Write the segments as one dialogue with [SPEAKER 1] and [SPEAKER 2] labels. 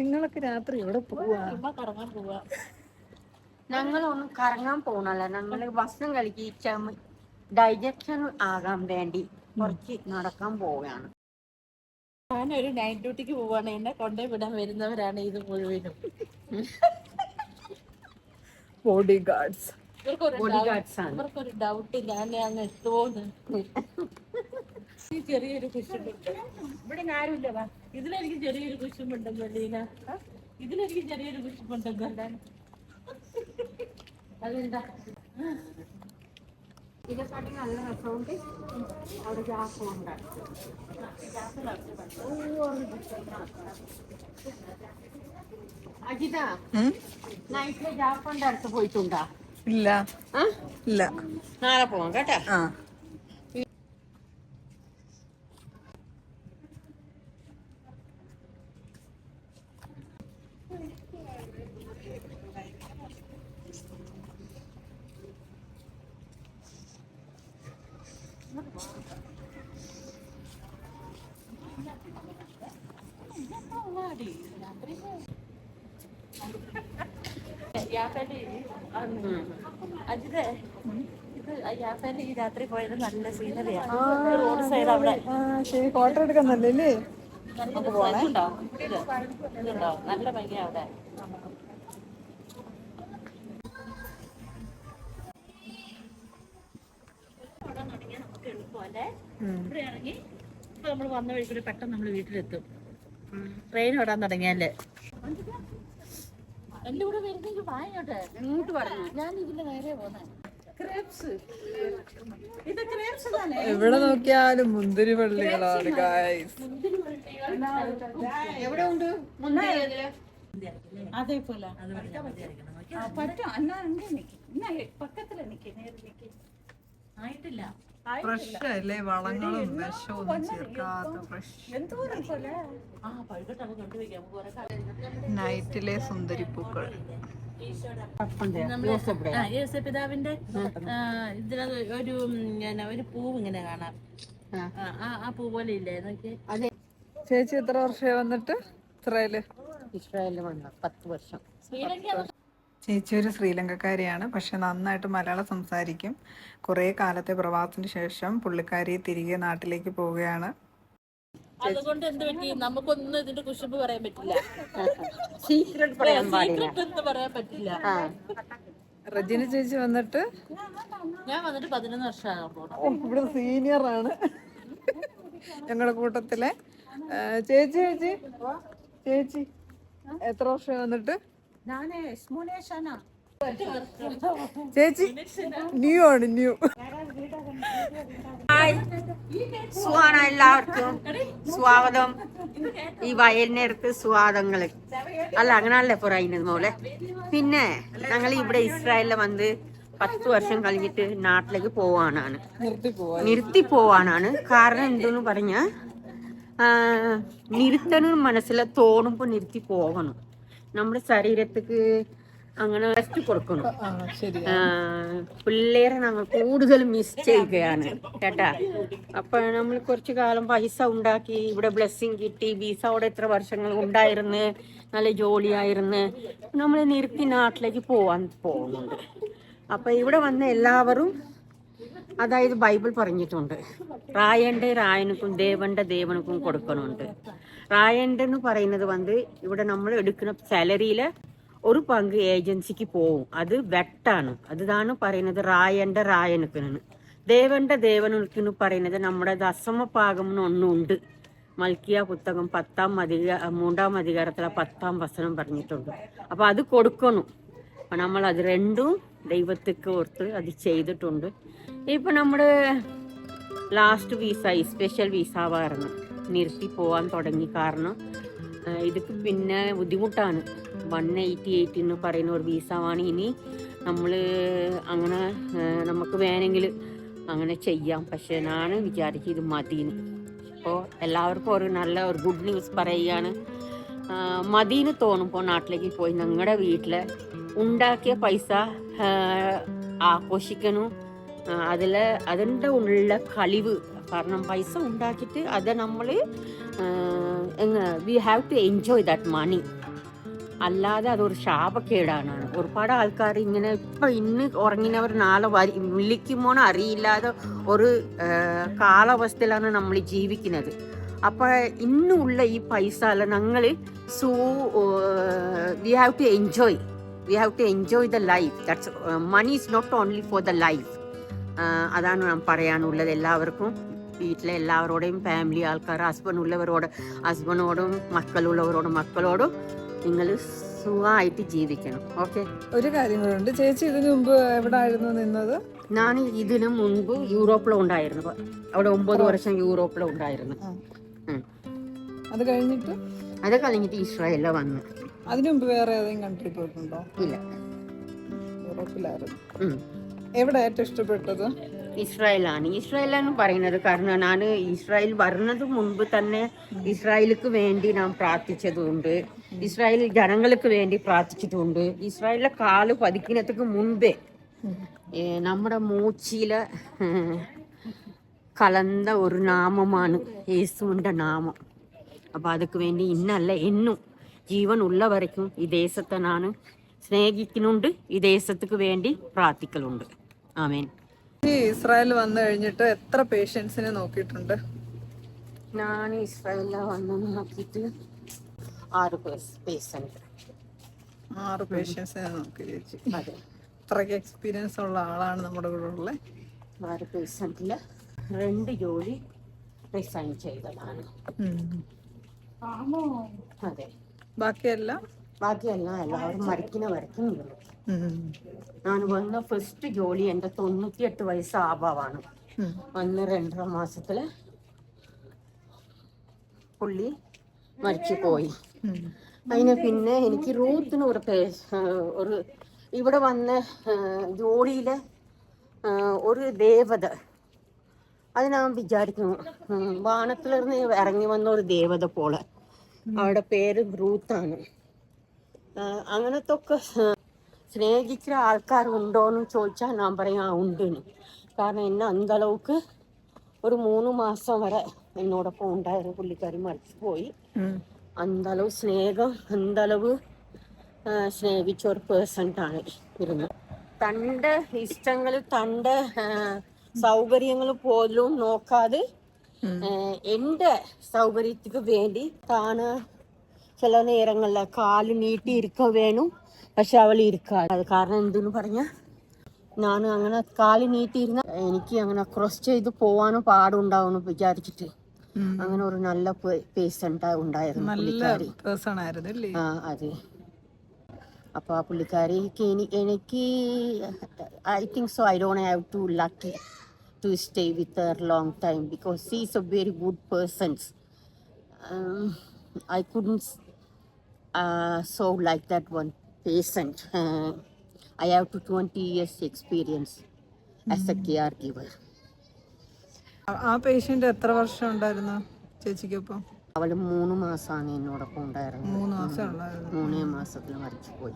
[SPEAKER 1] നിങ്ങളൊക്കെ രാത്രി എവിടെ പോവാ?
[SPEAKER 2] ഞങ്ങളൊന്നും കറങ്ങാൻ പോണല്ല. ഞങ്ങൾ ഭക്ഷണം കഴിക്കുക ഡൈജഷൻ ആകാൻ വേണ്ടി കുറച്ച് നടക്കാൻ പോവുകയാണ്.
[SPEAKER 3] ഞാനൊരു നൈറ്റ് ഡ്യൂട്ടിക്ക് പോവാണ്. എന്നെ കൊണ്ടേ വിടാൻ വരുന്നവരാണ് ഇത് മുഴുവനും.
[SPEAKER 1] ബോഡി ഗാർഡ്സ്
[SPEAKER 3] ഇവർക്കൊരു ഡൗട്ട് ഞാൻ അങ്ങ് എത്തുമോന്ന് ചെറിയൊരു കുശുമ്പുണ്ട്. ഇവിടെ ആരുമില്ല വാ. ഇതിലെനിക്ക് ചെറിയൊരു കുശുമ്പുണ്ടെന്ന് ലീന ഇതിലെനിക്ക് ചെറിയൊരു കുശുമ്പുണ്ടെന്ന് അതെന്താ?
[SPEAKER 2] ഇതിനെക്കാട്ടി നല്ല രസമുണ്ട്. അവിടെ ജാപ്പുണ്ട് അജിത നൈറ്റിലെ ജാപ്പന്റെ അടുത്ത് പോയിട്ടുണ്ടാ?
[SPEAKER 1] ഇല്ല.
[SPEAKER 2] ആ?
[SPEAKER 1] ഇല്ല.
[SPEAKER 2] നാളെ പോവാം കേട്ടാ.
[SPEAKER 3] യാത്രയിൽ അജിതേ ഇത്. യാത്രയിൽ ഈ രാത്രി പോയത് നല്ല റോഡ് സൈഡ് അവിടെ.
[SPEAKER 1] ശരി. ഫോട്ടോ എടുക്കുന്നല്ലേ
[SPEAKER 3] നമുക്ക് പോണേ നല്ല ഭംഗിയാ അവിടെ. ഇവിടെ ഇറങ്ങി ഇപ്പൊ നമ്മൾ വന്ന വഴി കൂടി പെട്ടെന്ന് നമ്മൾ വീട്ടിലെത്തും. ട്രെയിൻ ഓടാൻ തുടങ്ങിയാൽ. എന്റെ കൂടെ വരുന്നെങ്കിൽ വാങ്ങോട്ടെ
[SPEAKER 2] ഇങ്ങോട്ട്. പറഞ്ഞു
[SPEAKER 3] ഞാൻ ഇതിന്റെ നേരെ പോന്നെ
[SPEAKER 1] എവിടെ നോക്കിയാലും മുന്തിരി പള്ളികളാണ് ഗായ്സ്
[SPEAKER 2] എവിടെ ഉണ്ട്?
[SPEAKER 3] അതേപോലെ.
[SPEAKER 4] പറ്റും? എന്നാ പക്കത്തിൽ നിക്കേ നേരെ നിക്കേ.
[SPEAKER 3] ആയിട്ടില്ല.
[SPEAKER 1] ഫ്രഷ് അല്ലേ വളങ്ങളും വിഷവും ചേർക്കാത്ത ഫ്രഷ്. നൈറ്റിലെ
[SPEAKER 3] സുന്ദരി പൂക്കൾ പിതാവിന്റെ ഇതിനകത്ത് ഒരു ഒരു പൂവ് ഇങ്ങനെ കാണാം.
[SPEAKER 2] ആ.
[SPEAKER 3] ആ, ആ ആ പൂ പോലെ ഇല്ലേ? നോക്കി
[SPEAKER 1] ചേച്ചി എത്ര വർഷമായി വന്നിട്ട് ഇസ്രായേൽ?
[SPEAKER 2] ഇസ്രായേലിൽ വന്ന. പത്ത് വർഷം.
[SPEAKER 3] ശ്രീലങ്ക
[SPEAKER 1] ചേച്ചി ഒരു ശ്രീലങ്കക്കാരിയാണ്. പക്ഷെ നന്നായിട്ട് മലയാളം സംസാരിക്കും. കുറേ കാലത്തെ പ്രവാസത്തിന് ശേഷം പുള്ളിക്കാരി തിരികെ നാട്ടിലേക്ക് പോവുകയാണ്.
[SPEAKER 3] അതുകൊണ്ട് എന്ത് പറ്റി? നമുക്കൊന്നും ഇതിന്റെ കുശുമ്പ് പറയാൻ പറ്റില്ല.
[SPEAKER 2] സീക്രട്ട്
[SPEAKER 3] എന്ന് പറയാൻ പറ്റില്ല.
[SPEAKER 1] റജിന ചേച്ചി വന്നിട്ട്?
[SPEAKER 3] ഞാൻ വന്നിട്ട് പതിനൊന്ന് വർഷമാകാൻ
[SPEAKER 1] ഇവിടെ സീനിയർ ആണ്. ഞങ്ങളുടെ കൂട്ടത്തിലെ. ചേച്ചി ചേച്ചി. ചേച്ചി എത്ര വർഷം വന്നിട്ട്?
[SPEAKER 4] ഞാനേ സ്മുനേഷാനാ
[SPEAKER 1] ചേച്ചി ന്യൂ ആണ് ന്യൂ
[SPEAKER 2] സുഖാണ് എല്ലാവർക്കും. സ്വാഗതം. ഈ വയലിനടുത്ത് സ്വാഗതങ്ങൾ അല്ല അങ്ങനല്ലേ പറയുന്നത് മോളെ? പിന്നെ ഞങ്ങൾ ഇവിടെ ഇസ്രായേലിൽ വന്ന് പത്ത് വർഷം കഴിഞ്ഞിട്ട് നാട്ടിലേക്ക് പോവാനാണ്.
[SPEAKER 1] നിർത്തി
[SPEAKER 2] പോവാനാണ്. കാരണം എന്തെന്ന് പറഞ്ഞ നിർത്തണം മനസ്സിലെ തോന്നുമ്പോൾ നിർത്തി പോകണം. നമ്മുടെ ശരീരത്തിക്ക് അങ്ങനെ റെസ്റ്റ് കൊടുക്കണം. പിള്ളേരെ നമ്മൾ കൂടുതൽ മിസ് ചെയ്യുകയാണ് കേട്ടാ? അപ്പൊ നമ്മൾ കുറച്ചു കാലം പൈസ ഉണ്ടാക്കി ഇവിടെ ബ്ലെസ്സിങ് കിട്ടി വിസ അവിടെ എത്ര വർഷങ്ങൾ ഉണ്ടായിരുന്നു നല്ല ജോലിയായിരുന്നു. നമ്മൾ നിർത്തി നാട്ടിലേക്ക് പോവാൻ പോകുന്നുണ്ട്. അപ്പൊ ഇവിടെ വന്ന എല്ലാവരും അതായത് ബൈബിൾ പറഞ്ഞിട്ടുണ്ട്. റായന്റെ രായനുക്കും ദേവന്റെ ദേവനുക്കും കൊടുക്കണുണ്ട്. റായന്റെ എന്ന് പറയുന്നത് വന്ന് ഇവിടെ നമ്മൾ എടുക്കുന്ന സാലറിയിലെ ഒരു പങ്ക് ഏജൻസിക്ക് പോവും. അത് വെട്ടാണ്. അതാണ് പറയുന്നത് റായന്റെ റായനക്കിനാണ് ദേവന്റെ ദേവനക്കിന് പറയുന്നത് നമ്മുടെ ദശമ പാകം ഒന്നുണ്ട്. മൽക്കിയ പുസ്തകം പത്താം അധിക മൂന്നാം അധികാരത്തിലെ പത്താം വസനം പറഞ്ഞിട്ടുണ്ട്. അപ്പൊ അത് കൊടുക്കണം. നമ്മൾ അത് രണ്ടും ദൈവത്തിക്ക് ഓർത്ത് അത് ചെയ്തിട്ടുണ്ട്. ഇപ്പം നമ്മുടെ ലാസ്റ്റ് വീസ സ്പെഷ്യൽ വീസാവായിരുന്നു നിർത്തി പോകാൻ തുടങ്ങി കാരണം ഇതിപ്പം പിന്നെ ബുദ്ധിമുട്ടാണ്. വൺ എയ്റ്റി എയ്റ്റ് എന്ന് പറയുന്ന ഒരു വീസമാണ് ഇനി നമ്മൾ അങ്ങനെ നമുക്ക് വേണമെങ്കിൽ അങ്ങനെ ചെയ്യാം. പക്ഷെ ഞാൻ വിചാരിച്ചു ഇത് അപ്പോൾ എല്ലാവർക്കും ഒരു നല്ല ഒരു ഗുഡ് ന്യൂസ് പറയുകയാണ്. ആ, മതിന്ന് തോന്നുമ്പോൾ നാട്ടിലേക്ക് പോയി. ഞങ്ങളുടെ വീട്ടിൽ ഉണ്ടാക്കിയ പൈസ ആഘോഷിക്കണം. അതിൽ അതിന്റെ ഉള്ള കളിവ്. കാരണം പൈസ ഉണ്ടാക്കിയിട്ട് അത് നമ്മൾ we have to enjoy that money അല്ലാതെ അതൊരു ശാപക്കേടാണ്. ഒരുപാട് ആൾക്കാർ ഇങ്ങനെ ഇപ്പം ഇന്ന് ഉറങ്ങിനവർ നാളെ വരി വിളിക്കുമോന്ന് അറിയില്ലാതെ ഒരു കാലാവസ്ഥയിലാണ് നമ്മൾ ജീവിക്കുന്നത്. അപ്പം ഇന്നുള്ള ഈ പൈസ അല്ല ഞങ്ങൾ so we have to enjoy we have to enjoy the life that's money is not only for the life അതാണ് ഞാൻ പറയാനുള്ളത്. എല്ലാവർക്കും വീട്ടിലെ എല്ലാവരോടെയും ഫാമിലി ആൾക്കാർ ഹസ്ബൻഡ് ഉള്ളവരോട് ഹസ്ബൻഡോടും മക്കളുള്ളവരോടും മക്കളോടും നിങ്ങൾ സുഖമായിട്ട് ജീവിക്കണം. ഓക്കെ
[SPEAKER 1] ഒരു കാര്യം കൂടെ ചേച്ചി ഇതിനു മുമ്പ് എവിടെ ആയിരുന്നു നിന്നത്?
[SPEAKER 2] ഞാൻ ഇതിനു മുൻപ് യൂറോപ്പിലുണ്ടായിരുന്നു അവിടെ ഒമ്പത് വർഷം യൂറോപ്പിലുണ്ടായിരുന്നു.
[SPEAKER 1] അത് കഴിഞ്ഞിട്ട്?
[SPEAKER 2] അത് കഴിഞ്ഞിട്ട് ഇസ്രായേലിൽ വന്നു.
[SPEAKER 1] അതിനു മുമ്പ് വേറെ ഏതെങ്കിലും കൺട്രി പോയിട്ടുണ്ടോ?
[SPEAKER 2] ഇല്ല.
[SPEAKER 1] യൂറോപ്പിലായിരുന്നു. എവിടെ ഏറ്റവും ഇഷ്ടപ്പെട്ടത്?
[SPEAKER 2] ഇസ്രായേലാണ്. ഇസ്രായേലാണ് പറയുന്നത് കാരണം ഞാൻ ഇസ്രായേൽ വരുന്നത് മുൻപ് തന്നെ ഇസ്രായേലിക്ക് വേണ്ടി നാം പ്രാർത്ഥിച്ചതുണ്ട്. ഇസ്രായേൽ ജനങ്ങൾക്ക് വേണ്ടി പ്രാർത്ഥിച്ചിട്ടുണ്ട്. ഇസ്രായേലിലെ കാൽ പതിക്കുന്നതിക്ക് മുൻപേ നമ്മുടെ മൂച്ചിയിലെ കലന്ന കലർന്ന ഒരു നാമമാണ് യേസുവിന്റെ നാമം. അപ്പം അതൊക്കെ വേണ്ടി ഇന്നല്ല എന്നും ജീവൻ ഉള്ള വരയ്ക്കും ഈ ദേശത്തെ ഞാൻ സ്നേഹിക്കുന്നുണ്ട് ഈ ദേശത്തുക്ക് വേണ്ടി പ്രാർത്ഥിക്കലുണ്ട്. ആമേൻ.
[SPEAKER 1] ഈ ഇസ്രായേൽ വന്നു കഴിഞ്ഞിട്ട് എത്ര പേഷ്യൻസിനെ നോക്കിയിട്ടുണ്ട്?
[SPEAKER 2] ഞാൻ ഇസ്രായേലിൽ വന്നു നോക്കിയിട്ട് ആറ് പേഴ്സന്റ്
[SPEAKER 1] ആറ് പേഷ്യൻസിനെ നോക്കി ചേച്ചി.
[SPEAKER 2] അതെ.
[SPEAKER 1] അത്രയ്ക്ക് എക്സ്പീരിയൻസ് ഉള്ള ആളാണ് നമ്മുടെ കൂടെ ഉള്ളത്
[SPEAKER 2] ആറ് പേഷ്യൻസിൽ രണ്ട് ജോലി റിസൈൻ ചെയ്തതാണ്.
[SPEAKER 4] ആമോ
[SPEAKER 2] അതെ.
[SPEAKER 1] ബാക്കിയെല്ലാം?
[SPEAKER 2] ബാക്കിയെല്ലാം എല്ലാവരും മരിക്കുന്ന വരയ്ക്കുന്നുള്ളൂ ഞാൻ വന്ന ഫസ്റ്റ് ജോലി എന്റെ തൊണ്ണൂറ്റിയെട്ട് വയസ്സ് ആഭാവാണ്
[SPEAKER 1] ഉം.
[SPEAKER 2] വന്ന് രണ്ടര മാസത്തിൽ പുള്ളി മരിച്ചു പോയി. അതിന് പിന്നെ എനിക്ക് റൂത്തിന് ഒരു പേ ഒരു ഇവിടെ വന്ന ജോലിയിലെ ഒരു ദേവത. അത് ഞാൻ വിചാരിക്കുന്നു. വാനത്തിലിരുന്ന് ഇറങ്ങി വന്ന ഒരു ദേവത പോലെ. അവിടെ പേര് ഗ്രൂത്താണ് അങ്ങനത്തെ ഒക്കെ സ്നേഹിക്കുന്ന ഉണ്ടോന്ന് ചോദിച്ചാൽ ഞാൻ പറയും ആ കാരണം എന്നെ അന്തളവുക്ക് ഒരു മൂന്ന് മാസം വരെ എന്നോടൊപ്പം ഉണ്ടായിരുന്നു പുള്ളിക്കാരി മരിച്ചുപോയി. അന്തളവ് സ്നേഹം അന്തളവ് സ്നേഹിച്ച ഒരു പേഴ്സൺട്ടാണ് ഇരുന്ന്. തന്റെ ഇഷ്ടങ്ങൾ തന്റെ സൗകര്യങ്ങൾ പോലും നോക്കാതെ എന്റെ സൗകര്യത്തിക്ക് വേണ്ടി താന് ചില നേരങ്ങളിൽ കാൽ നീട്ടി ഇരിക്ക വേണം. പക്ഷെ അവൾ ഇരിക്കാതെ അത് കാരണം എന്തെന്ന് പറഞ്ഞാൽ ഞാൻ അങ്ങനെ കാൽ നീട്ടിയിരുന്ന എനിക്ക് അങ്ങനെ ക്രോസ് ചെയ്ത് പോവാനോ പാടുണ്ടാവുമെന്ന് വിചാരിച്ചിട്ട്. അങ്ങനെ ഒരു നല്ല പേഴ്സൺ ഉണ്ടായിരുന്നു പുള്ളിക്കാരി. ആ അതെ. അപ്പോൾ ആ പുള്ളിക്കാരിക്ക് എനി എനിക്ക് I think so I don't have to lucky to stay with her long time because she is a very good persons I couldn't so like that one patient I have to twenty years experience as a caregiver
[SPEAKER 1] ആ- ആ patient എത്ര വർഷം ഉണ്ടായിരുന്നു ചേച്ചിക്കൊപ്പം
[SPEAKER 2] അവൾ മൂന്ന് മാസമാണ് എന്നോടൊപ്പം ഉണ്ടായിരുന്നത്.
[SPEAKER 1] മൂന്ന് മാസം
[SPEAKER 2] മൂന്നേ മാസത്തിൽ മരിച്ചുപോയി.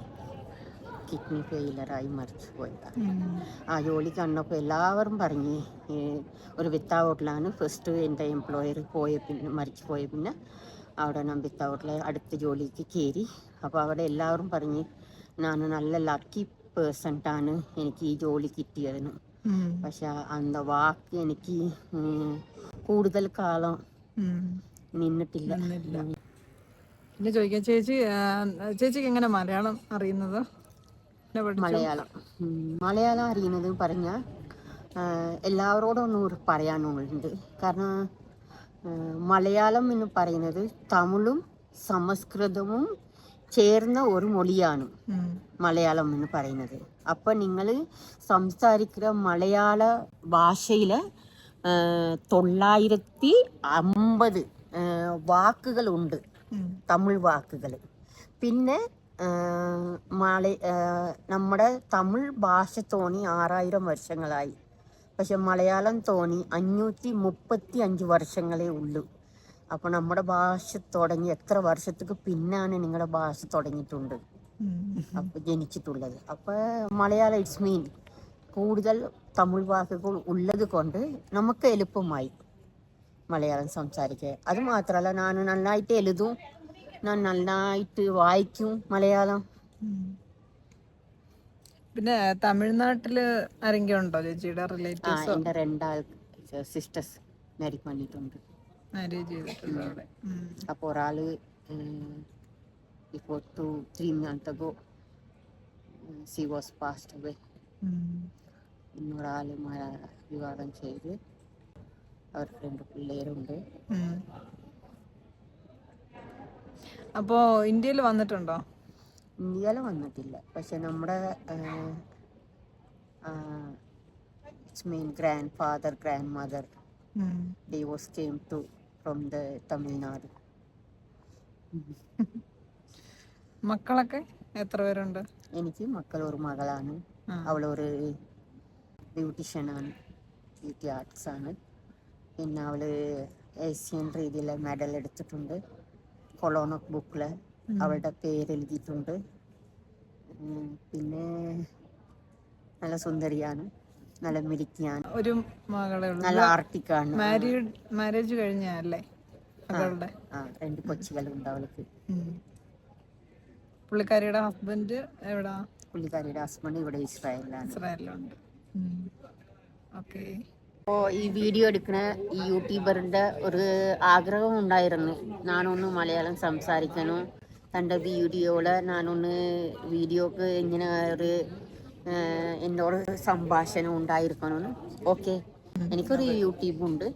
[SPEAKER 2] കിഡ്നി ഫെയിലറായി മരിച്ചുപോയി
[SPEAKER 1] പോയതാണ്.
[SPEAKER 2] ആ ജോലി കണ്ടപ്പോൾ എല്ലാവരും പറഞ്ഞ് ഒരു ഒരു ഹോട്ടലാണ് ഫസ്റ്റ് എന്റെ എംപ്ലോയർ പോയ പിന്നെ മരിച്ചു പോയ പിന്നെ അവിടെ ഞാൻ വിത്തൗട്ടിൽ അടുത്ത ജോലിക്ക് കയറി. അപ്പോൾ അവിടെ എല്ലാവരും പറഞ്ഞ് ഞാൻ നല്ല ലക്കി പേഴ്സൺട്ടാണ് എനിക്ക് ഈ ജോലി കിട്ടിയതെന്ന്
[SPEAKER 1] ഉം.
[SPEAKER 2] പക്ഷെ അന്ത വാക്ക് എനിക്ക് കൂടുതൽ കാലം നിന്നിട്ടില്ല.
[SPEAKER 1] പിന്നെ ചോദിക്കാം ചേച്ചി ചേച്ചിക്ക് എങ്ങനെ മലയാളം അറിയുന്നത്?
[SPEAKER 2] മലയാളം. മലയാളം അറിയുന്നത് പറഞ്ഞ എല്ലാവരോടും ഒന്നും ഒരു പറയാനുണ്ട്. കാരണം മലയാളം എന്ന് പറയുന്നത് തമിഴും സംസ്കൃതവും ചേർന്ന ഒരു മൊഴിയാണ് മലയാളം എന്ന് പറയുന്നത്. അപ്പം നിങ്ങൾ സംസാരിക്കുന്ന മലയാള ഭാഷയിൽ തൊള്ളായിരത്തി അമ്പത് വാക്കുകളുണ്ട്. തമിഴ് വാക്കുകൾ പിന്നെ മല ആ, നമ്മുടെ തമിഴ് ഭാഷ തോന്നി ആറായിരം വർഷങ്ങളായി. പക്ഷെ മലയാളം തോന്നി അഞ്ഞൂറ്റി മുപ്പത്തി അഞ്ച് വർഷങ്ങളേ ഉള്ളൂ. അപ്പോൾ നമ്മുടെ ഭാഷ തുടങ്ങി എത്ര വർഷത്തേക്ക് പിന്നാണ് നിങ്ങളുടെ ഭാഷ തുടങ്ങിയിട്ടുണ്ട്. അപ്പോൾ ജനിച്ചിട്ടുള്ളത്. അപ്പോൾ മലയാളം ഇറ്റ്സ് മീൻ കൂടുതൽ തമിഴ് വാക്കുകൾ ഉള്ളത് കൊണ്ട് നമുക്ക് എളുപ്പമായി മലയാളം സംസാരിക്കുക അത് മാത്രമല്ല ഞാൻ നന്നായിട്ട് എഴുതും ഞാൻ നന്നായിട്ട് വായിക്കും മലയാളം.
[SPEAKER 1] പിന്നെ തമിഴ്നാട്ടിൽ ആരെങ്കിലും ഉണ്ടോ ചേച്ചിയുടെ റിലേറ്റീവ്സ്
[SPEAKER 2] എന്റെ രണ്ടാൾ സിസ്റ്റേഴ്സ് മാരി പണിയിട്ടുണ്ട്.
[SPEAKER 1] മാരേജ് ചെയ്തിട്ടുണ്ട് അവിടെ.
[SPEAKER 2] അപ്പോൾ ഒരാൾ ഇപ്പോൾ two three month ago she was passed away. ഇന്നൊരാൾ വിവാഹം ചെയ്ത് അവർക്ക് രണ്ട് പിള്ളേരുണ്ട്.
[SPEAKER 1] അപ്പോ ഇന്ത്യയിൽ വന്നിട്ടുണ്ടോ?
[SPEAKER 2] ഇന്ത്യയിൽ വന്നിട്ടില്ല. പക്ഷെ നമ്മുടെ it's mean grandfather grandmother divorce came to from the Tamil Nadu
[SPEAKER 1] മക്കളൊക്കെ എത്ര പേരുണ്ട്?
[SPEAKER 2] എനിക്ക് മക്കൾ ഒരു മകളാണ്. അവളൊരു ബ്യൂട്ടീഷ്യനാണ് ബ്യൂട്ടി ആർട്സ് ആണ്. പിന്നെ അവൾ ഏഷ്യൻ രീതിയിലെ മെഡൽ എടുത്തിട്ടുണ്ട്. കൊളോണക് ബുക്കിൽ അവളുടെ പേര് എഴുതിയിട്ടുണ്ട്. പിന്നെ നല്ല സുന്ദരിയാണ് നല്ല മിടുക്കിയാണ്.
[SPEAKER 1] ഒരു മകളെ
[SPEAKER 2] നല്ല ആർട്ടിക്കാണ്.
[SPEAKER 1] മാരീഡ് മാരേജ് കഴിഞ്ഞല്ലേ
[SPEAKER 2] ആ രണ്ട് കൊച്ചുകളുണ്ട് അവൾക്ക്.
[SPEAKER 1] പുള്ളിക്കാരിയുടെ ഹസ്ബൻഡ് എവിടാ?
[SPEAKER 2] പുള്ളിക്കാരിയുടെ ഹസ്ബൻഡ് ഇവിടെ ഇസ്രായേലിലാണ്.
[SPEAKER 1] ഇസ്രായേലിലുണ്ട്. ഓക്കെ
[SPEAKER 2] അപ്പോൾ ഈ വീഡിയോ എടുക്കുന്ന ഈ യൂട്യൂബറിന്റെ ഒരു ആഗ്രഹം ഉണ്ടായിരുന്നു. ഞാനൊന്ന് മലയാളം സംസാരിക്കണം. തന്റെ വീഡിയോയിൽ ഞാനൊന്ന് വീഡിയോക്ക് ഇങ്ങനെ ഒരു എന്നോട് സംഭാഷണം ഉണ്ടായിരിക്കണമെന്ന് ഓക്കെ. എനിക്കൊരു യൂട്യൂബുണ്ട്.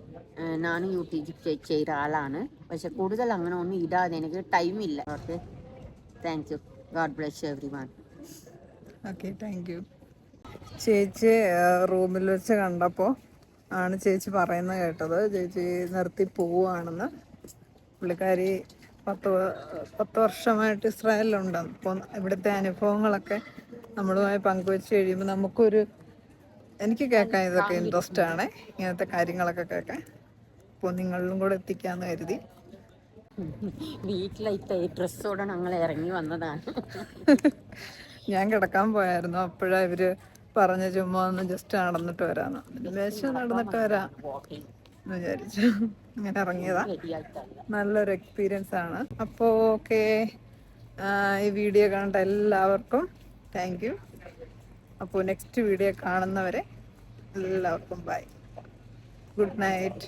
[SPEAKER 2] ഞാനും യൂട്യൂബ് ചെയ്ത ആളാണ്. പക്ഷെ കൂടുതൽ അങ്ങനെ ഒന്നും ഇടാതെ എനിക്ക് ഇല്ല. Okay. Thank you god bless everyone
[SPEAKER 1] okay thank you ചേച്ചി റൂമിൽ വെച്ച് കണ്ടപ്പോൾ ആണ് ചേച്ചി പറയുന്നത് കേട്ടത്. ചേച്ചി നിർത്തി പോവുകയാണെന്ന്. പുള്ളിക്കാരി പത്ത് പത്ത് വർഷമായിട്ട് ഇസ്രായേലിലുണ്ട്. അപ്പോൾ ഇവിടുത്തെ അനുഭവങ്ങളൊക്കെ നമ്മളുമായി പങ്കുവെച്ച് കഴിയുമ്പോൾ നമുക്കൊരു എനിക്ക് കേൾക്കാൻ ഇതൊക്കെ ഇൻട്രസ്റ്റ് ആണ്. ഇങ്ങനത്തെ കാര്യങ്ങളൊക്കെ കേൾക്കാൻ. അപ്പോൾ നിങ്ങളിലും കൂടെ എത്തിക്കാന്ന് കരുതി.
[SPEAKER 2] വീട്ടിലത്തെ ഡ്രസ്സോടെ ഞങ്ങൾ ഇറങ്ങി വന്നതാണ്.
[SPEAKER 1] ഞാൻ കിടക്കാൻ പോയായിരുന്നു. അപ്പോഴാ ഇവർ പറഞ്ഞ ചുമ്മാ ഒന്ന് ജസ്റ്റ് നടന്നിട്ട് വരാന്ന്. ലേശം നടന്നിട്ട് വരാം വിചാരിച്ചു. അങ്ങനെ ഇറങ്ങിയതാ. നല്ലൊരു എക്സ്പീരിയൻസ് ആണ്. അപ്പോൾ ഓക്കെ ഈ വീഡിയോ കണ്ട എല്ലാവർക്കും താങ്ക് യു അപ്പോൾ നെക്സ്റ്റ് വീഡിയോ കാണുന്നവരെ എല്ലാവർക്കും ബൈ ഗുഡ് നൈറ്റ്